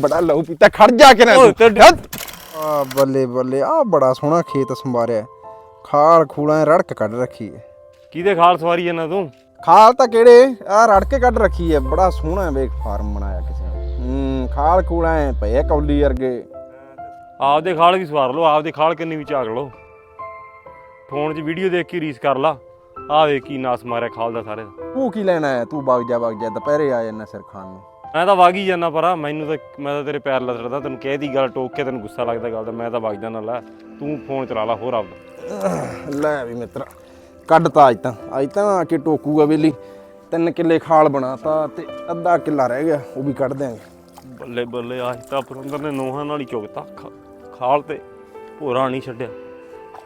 ਬੜਾ ਲਹੂ ਪੀਤਾ ਖੜ ਜਾ ਕੇ ਨਾ ਓਏ ਤੂੰ। ਆ ਬੱਲੇ ਬੱਲੇ ਆ ਬੜਾ ਸੋਹਣਾ ਖੇਤ ਸੰਭਾਰਿਆ। ਖਾਲ ਖੂਲਾਂ ਰੜਕ ਕੱਢ ਰੱਖੀ ਹੈ। ਕਿਹਦੇ ਖਾਲ ਸਵਾਰੀ ਜਾਂਦਾ ਤੂੰ? ਖਾਲ ਤਾਂ ਕਿਹੜੇ? ਆ ਰੜਕੇ ਕੱਢ ਰੱਖੀ ਹੈ। ਬੜਾ ਸੋਹਣਾ ਵੇਖ ਫਾਰਮ ਬਣਾਇਆ ਕਿਸੇ ਨੇ। ਹੂੰ ਖਾਲ ਖੂਲਾਂ ਐ ਪਏ ਕੌਲੀ ਵਰਗੇ। ਆਪਦੇ ਖਾਲ ਵੀ ਸਵਾਰ ਲਓ ਆਪਦੇ ਖਾਲ ਕਿੰਨੀ ਵੀ ਝਾਕ ਲਓ। ਫੋਨ 'ਚ ਵੀਡੀਓ ਦੇਖ ਕੇ ਰੀਸ ਕਰ ਲਾ। ਆਹ ਵੇਖ ਕੀ ਨਾਸ ਮਾਰਿਆ ਖਾਲ ਦਾ ਸਾਰੇ ਦਾ। ਤੂੰ ਕੀ ਲੈਣਾ ਹੈ ਤੂੰ ਵਗ ਜਾ ਵਗ ਜਾ ਦੁਪਹਿਰੇ ਆ ਜਾਣਾ ਸਿਰ ਖਾਣ ਨੂੰ। ਮੈਂ ਤਾਂ ਵਗ ਹੀ ਜਾਣਾ ਪਰਾ ਮੈਨੂੰ ਤਾਂ ਮੈਂ ਤਾਂ ਤੇਰੇ ਪੈਰ ਲੱਥੜਦਾ ਤੈਨੂੰ ਕਹਿਦੀ ਗੱਲ ਟੋਕ ਕੇ ਤੈਨੂੰ ਗੁੱਸਾ ਲੱਗਦਾ ਗੱਲ ਦਾ ਮੈਂ ਤਾਂ ਵਗ ਜਾਣਾ ਲੈ ਤੂੰ ਫੋਨ ਚਲਾ ਲਾ ਹੋਰ ਆਪਦਾ। ਲੈ ਵੀ ਮਿੱਤਰਾ ਕੱਢਤਾ ਅੱਜ ਤਾਂ ਅੱਜ ਤਾਂ ਆ ਕੇ ਟੋਕੂਗਾ ਵੇਲੀ ਤਿੰਨ ਕਿੱਲੇ ਖਾਲ ਬਣਾਤਾ ਤੇ ਅੱਧਾ ਕਿੱਲਾ ਰਹਿ ਗਿਆ ਉਹ ਵੀ ਕੱਢ ਦਿਆਂਗੇ। ਬੱਲੇ ਬੱਲੇ ਆਹ ਤਾਂ ਪੁਰੰਦਰ ਨੇ ਨੋਹਾਂ ਨਾਲ ਹੀ ਚੁਗਤਾ ਖਾਲ ਤੇ ਭੋਰਾ ਨਹੀਂ ਛੱਡਿਆ।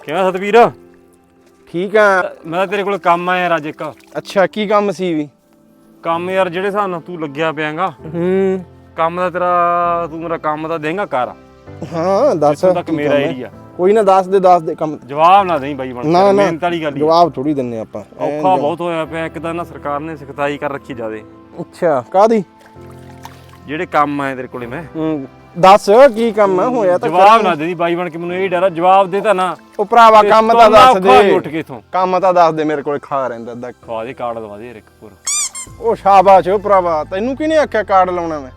ਕਿਵੇਂ ਸਤਵੀਰ? ਠੀਕ ਆ। ਮੈਂ ਤਾਂ ਤੇਰੇ ਕੋਲ ਕੰਮ ਆਇਆ ਅੱਜ ਇੱਕ। ਅੱਛਾ ਕੀ ਕੰਮ ਸੀ ਵੀ? ਕੰਮ ਯਾਰ ਜਿਹੜੇ ਹਿਸਾਬ ਨਾਲ ਤੂੰ ਲੱਗਿਆ ਪਿਆਂਗਾ ਹੂੰ। ਕੰਮ ਦਾ ਤੇਰਾ ਤੂੰ ਮੇਰਾ ਕੰਮ ਤਾਂ ਦੇਂਗਾ ਕਰ। ਹਾਂ ਦੱਸ ਇੱਥੋਂ ਤੱਕ ਕੀ ਮੇਰਾ ਕੰਮ ਹੈ? ਏਰੀਆ ਕੋਈ ਨਾ ਦੱਸ ਦੇ ਦੱਸ ਦੇ ਕੰਮ। ਜਵਾਬ ਨਾ ਦੇਈ ਬਾਈ ਬਣ ਨਾ ਨਾ। ਮਿਹਨਤ ਵਾਲੀ ਗੱਲ ਹੀ। ਜਵਾਬ ਥੋੜੀ ਦਿੰਨੇ ਆਪਾਂ। ਔਖਾ ਬਹੁਤ ਹੋਇਆ ਪਿਆ ਇੱਕ ਤਾਂ ਨਾ ਸਰਕਾਰ ਨੇ ਸਖਤਾਈ ਕਰ ਰੱਖੀ ਜਾਦੇ ਅੱਛਾ ਕਾਦੀ ਜਿਹੜੇ ਕੰਮ ਆਏ ਤੇਰੇ ਕੋਲੇ ਮੈਂ। ਹੂੰ ਦੱਸ ਕੀ ਕੰਮ ਆ ਹੋਇਆ ਤਾਂ ਜਵਾਬ ਨਾ ਦੇਦੀ ਬਾਈ ਬਣ ਕੇ ਮੈਨੂੰ ਇਹ ਡਰ ਆ ਜਵਾਬ ਦੇ ਤਾਂ ਨਾ। ਉਹ ਭਰਾਵਾ ਕੰਮ ਤਾਂ ਦੱਸ ਉੱਠ ਦੇ ਕੇ ਇਥੋਂ। ਕੰਮ ਤਾਂ ਦੱਸ ਦੇ ਮੇਰੇ ਕੋਲ ਖਾ ਰਹਿੰਦਾ ਅੱਧਾ। ਖਵਾ ਦੇ ਕਾਰਡ ਦਵਾ ਦੇ ਯਾਰ ਇੱਕ ਪੂਰਾ ਉਹ ਸ਼ਾਬਾਸ਼ ਓ ਭਰਾਵਾ ਤੈਨੂੰ ਕਿਹਨੇ ਆਖਿਆ ਕਾਰਡ ਲਾਉਣਾ ਮੈਂ?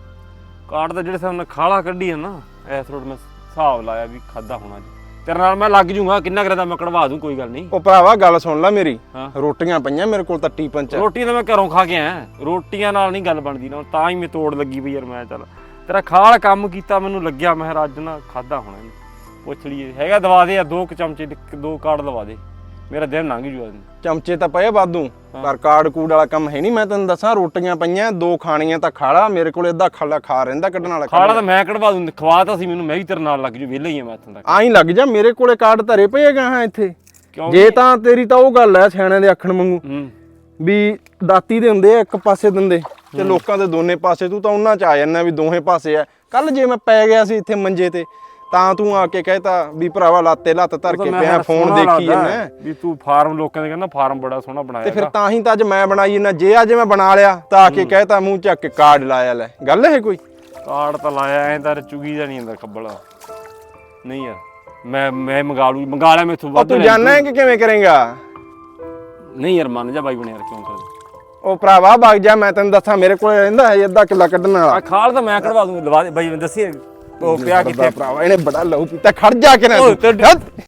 ਕਾਰਡ ਦਾ ਜਿਹੜੇ ਹਿਸਾਬ ਨਾਲ ਖਾਲਾ ਕੱਢੀ ਆ ਨਾ ਐਸ ਰੋਡ ਮੈਂ ਹਿਸਾਬ ਲਾਇਆ ਵੀ ਖਾਦਾ ਹੋਣਾ ਜੀ। ਤੇਰੇ ਨਾਲ ਮੈਂ ਲੱਗ ਜੂਗਾ ਕਿੰਨਾ ਕਰਦਾ ਮੈਂ ਕਢਵਾ ਦੂੰ ਕੋਈ ਗੱਲ ਨਹੀਂ। ਉਹ ਭਰਾਵਾ ਗੱਲ ਸੁਣ ਲੈ ਮੇਰੀ। ਹਾਂ। ਰੋਟੀਆਂ ਪਈਆਂ ਮੇਰੇ ਕੋਲ ਤਾਂ ਟੀਪਨ ਚ ਰੋਟੀ ਤਾਂ ਮੈਂ ਘਰੋਂ ਖਾ ਕੇ ਆਇਆ ਰੋਟੀਆਂ ਨਾਲ ਨਹੀਂ ਗੱਲ ਬਣਦੀ ਨਾ ਤਾਂ ਹੀ ਮੈਂ ਤੋੜ ਲੱਗੀ ਪਈ ਯਾਰ ਮੈਂ ਚੱਲ। ਤੇਰਾ ਖਾਲ ਕੰਮ ਕੀਤਾ ਮੈਨੂੰ ਲੱਗਿਆ ਮੈਂ ਕਿਹਾ ਅੱਜ ਨਾ ਖਾਦਾ ਹੋਣਾ ਇਹਨੇ ਪੁੱਛ ਲਈਏ ਹੈਗਾ ਦਵਾ ਦੇ ਯਾਰ ਦੋ ਕੁ ਚਮਚੇ ਇੱਕ- ਦੋ ਕਾਰਡ ਦਵਾ ਦੇ। ਮੇਰਾ ਦਿਨ ਲੰਘ ਜੂ ਅੱਜ ਚਮਚੇ ਤਾਂ ਪਏ ਵਾਧੂ ਪਰ ਕਾਰਡ ਕੂੜ ਵਾਲਾ ਕੰਮ ਹੈ ਨਹੀਂ ਮੈਂ ਤੈਨੂੰ ਦੱਸਾਂ ਰੋਟੀਆਂ ਪਈਆਂ ਦੋ ਖਾਣੀਆਂ ਤਾਂ ਖਾਲਾ ਮੇਰੇ ਕੋਲ ਅੱਧਾ ਖਾਲਾ ਖਾ ਰਹਿੰਦਾ ਕੱਢਣ ਵਾਲਾ ਖਾਲਾ ਤਾਂ ਮੈਂ ਕਢਵਾ ਦੂੰ ਖਵਾ ਤਾਂ ਸੀ ਮੈਨੂੰ ਮੈਂ ਵੀ ਤੇਰੇ ਨਾਲ ਲੱਗ ਜੂ ਵਿਹਲਾ ਹੀ ਆ ਮੈਂ ਇੱਥੋਂ ਤੱਕ। ਆਈ ਲੱਗ ਜਾ ਮੇਰੇ ਕੋਲੇ ਕਾਰਡ ਧਰੇ ਪਏਗਾ ਹਾਂ ਇੱਥੇ। ਜੇ ਤਾਂ ਤੇਰੀ ਤਾਂ ਉਹ ਗੱਲ ਐ ਸਿਆਣਿਆਂ ਦੇ ਆਖਣ ਵਾਂਗੂ ਵੀ ਦਾਤੀ ਦੇ ਹੁੰਦੇ ਆ ਇੱਕ ਪਾਸੇ ਦਿੰਦੇ ਤੇ ਲੋਕਾਂ ਦੇ ਦੋਨੇ ਪਾਸੇ ਤੂੰ ਤਾਂ ਉਹਨਾਂ ਚ ਆ ਜਾਂਦਾ ਵੀ ਦੋਹੇ ਪਾਸੇ ਆ। ਕੱਲ ਜੇ ਮੈਂ ਪੈ ਗਿਆ ਸੀ ਇੱਥੇ ਮੰਜੇ ਤੇ ਤਾਂ ਤੂੰ ਆ ਕੇ ਕਹਿਤਾ ਵੀ ਭਰਾਵਾ ਲਾਤੇ ਲੱਤ ਧਰ ਕੇ ਪਿਆ ਫੋਨ ਦੇਖੀ ਜਾਂਦਾ। ਵੀ ਤੂੰ ਫਾਰਮ ਲੋਕਾਂ ਦੇ ਕਹਿੰਦਾ ਫਾਰਮ ਬੜਾ ਸੋਹਣਾ ਬਣਾਇਆ ਤੇ ਫਿਰ ਤਾਂ ਹੀ ਤਾਂ ਅੱਜ ਮੈਂ ਬਣਾਈ ਨਾ ਜੇ ਅੱਜ ਮੈਂ ਬਣਾ ਲਿਆ ਤਾਂ ਆ ਕੇ ਕਹਿਤਾ ਮੂੰਹ ਚੱਕ ਕੇ ਕਾਰਡ ਲਾਇਆ ਲੈ। ਗੱਲ ਹੈ ਕੋਈ? ਕਾਰਡ ਤਾਂ ਲਾਇਆ ਐਂ ਤਾਂ ਚੁਗੀ ਦਾ ਨਹੀਂ ਹੁੰਦਾ ਖੱਬਲ ਨਹੀਂ ਯਾਰ ਮੈਂ ਮੈਂ ਮੰਗਾ ਲੂ ਮੰਗਾ ਲਿਆ ਮੈਥੋਂ ਵੱਧ ਤੂੰ ਹੈ ਕਿ ਕਿਵੇਂ ਕਰੇਗਾ? ਨਹੀਂ ਯਾਰ ਮੰਨ ਜਾ ਬਾਈ ਬਣੇ ਯਾਰ ਕਿਉਂ ਕਰਦਾ ਉਹ ਭਰਾਵਾ ਵਗ ਜਾ ਮੈਂ ਤੈਨੂੰ ਦੱਸਾਂ ਮੇਰੇ ਕੋਲ ਰਹਿੰਦਾ ਹੈ ਅੱਧਾ ਕਿੱਲਾ ਕੱਢਣ ਵਾਲਾ। ਆ ਖਾਲ ਤਾਂ ਮੈਂ ਕਢਵਾ ਦੂੰ ਲਵਾ ਦੇ। ਬਾਈ ਦੱਸੀ ਉਹ ਪਿਆ ਕਿੱਥੇ ਭਰਾਵਾ ਇਹਨੇ ਬੜਾ ਲਹੂ ਪੀਤਾ ਖੜ ਜਾ ਕੇ ਨਾ ਓਏ ਤੂੰ।